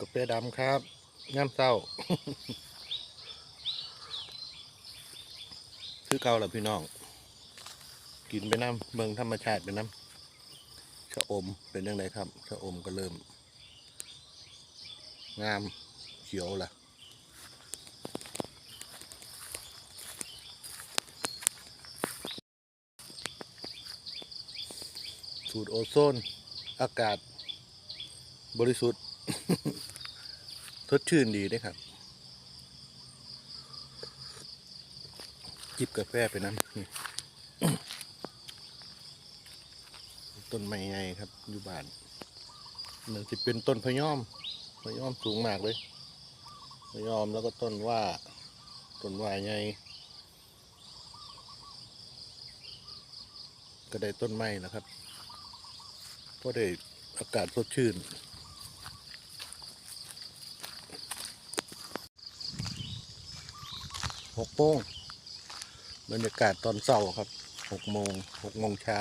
กาแฟดำครับย่ำเศร้า คือเก่าแหละพี่น้อง กินไปน้ำเมืองธรรมชาติไปน้ำชะอมเป็นยังไงครับชะอมก็เริ่ม งามเขียวล่ะสูตรโอโซน อากาศ บริสุทธิ์ สดชื่นดีด้ครับจิบกาแฟไปนั้นต้นไม้ไงครับ อยู่บ้าน มันจะเป็นต้นพะยอมพะยอมสูงมากเลยพะยอมแล้วก็ต้นว่า ต้นว่าไงก็ได้ต้นไม้นะครับ ก็ได้อากาศสดชื่น หกโมงบรรยากาศตอนเช้าครับหกโมงหกโมงเช้า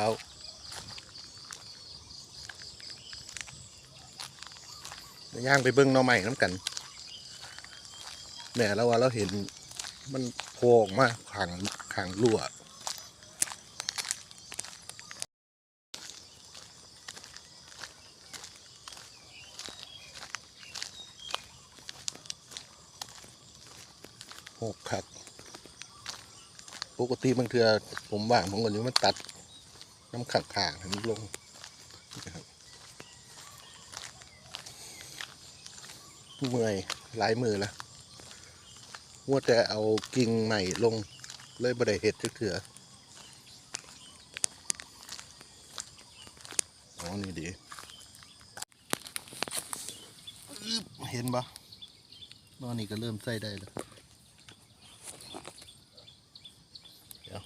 ย่างไปเบิ้งน้อใหม่น้ำกันแหม่แล้วว่าเราเห็นมันโผล่ออกมาขังขังรั่วหกครับ ปกติบางเทือผมว่างผมก็อยู่มันตัดน้ำขักข่างให้มันลงนะครับเมื่อยหลายมือแล้วว่าแต่เอากิ่งใหม่ลงเลยบดเห็ดเถื่ออ๋อนี่ดี เห็นปะนอนนี่ก็เริ่มใส่ได้แล้ว เดี๋ยว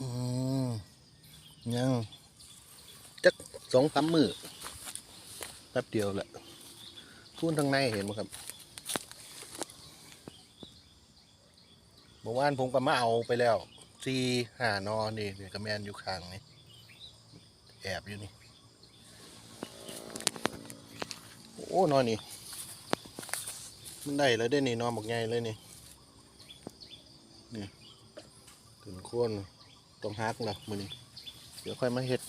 อืมยังจัก สองสามมือแป๊บเดียวแหละพูนทางในเห็นไหมครับเมื่อวานผมก็มาเอาไปแล้วซีหานอนี่เนี่ยกระแมนอยู่ข้างนี่แอบอยู่นี่ โอ้นอนนี่มันได้แล้วได้นี่นอนบักใหญ่เลยนี่นี่ถึงโคนต้องฮักนะมือนี้เดี๋ยวค่อยมาเฮ็ด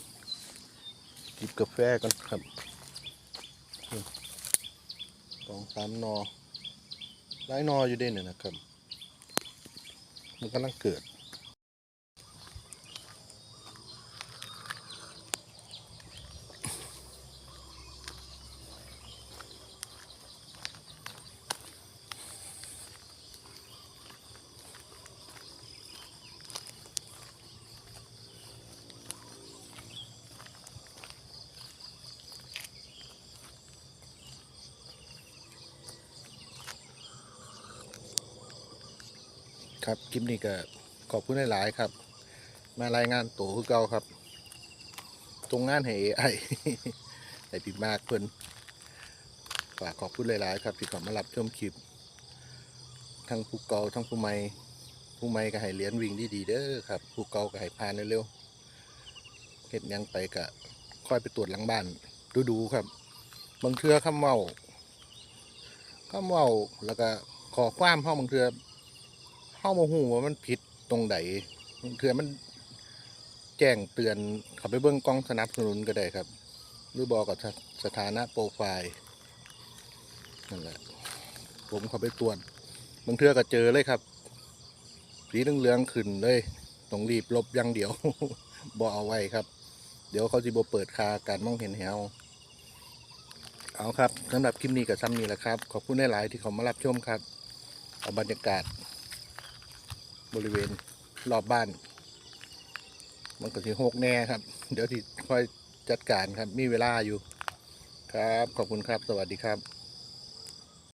จิบกาแฟกันครับสองสามนอหลายนออยู่เด่นเนี่ยนะครับ มันกำลังเกิด ครับคลิปนี้ก็ขอบคุณหลาย ๆ ครับ มารายงานตัวคือเก่าครับ ตรงงานให้ AI ให้พี่มากเพิ่นฝากขอบคุณหลาย ๆ ครับที่ขอมารับชมคลิป ทั้งผู้เก่าทั้งผู้ใหม่ผู้ใหม่ก็ให้เหรียญวิ่งดี ๆ เด้อครับ ผู้เก่าก็ให้ผ่านเร็วๆเฮ็ดยังไปก็ค่อยไปตรวจหลังบ้านดูๆครับ บางเทือคำเว้าคำเว้าแล้วก็ขอความเฮาบางเทือ เข้ามาหูว่ามันผิดตรงไหนเถื่อมันแจ้งเตือนเขับไปเบิ้องกล้องสนับสนุนก็ได้ครับ หรือบอกกับสถานะโปรไฟล์นั่นแหละผมเข้าไปตรวจบางเทื่อก็เจอเลยครับสีเหลืองๆขึ้นเลยต้องรีบลบอย่างเดียวบอเอาไว้ครับ เดี๋ยวเขาจะบอเปิดคาการมองเห็นแหวเอาครับสำหรับคลิปนี้กับซ้ำนี้แหละครับ ขอบคุณหลาย ๆ ที่เขามารับชมครับเอาบรรยากาศ บริเวณรอบบ้าน มันก็สิหกแน่ครับ เดี๋ยวที่ค่อยจัดการครับ มีเวลาอยู่ ครับ ขอบคุณครับ สวัสดีครับ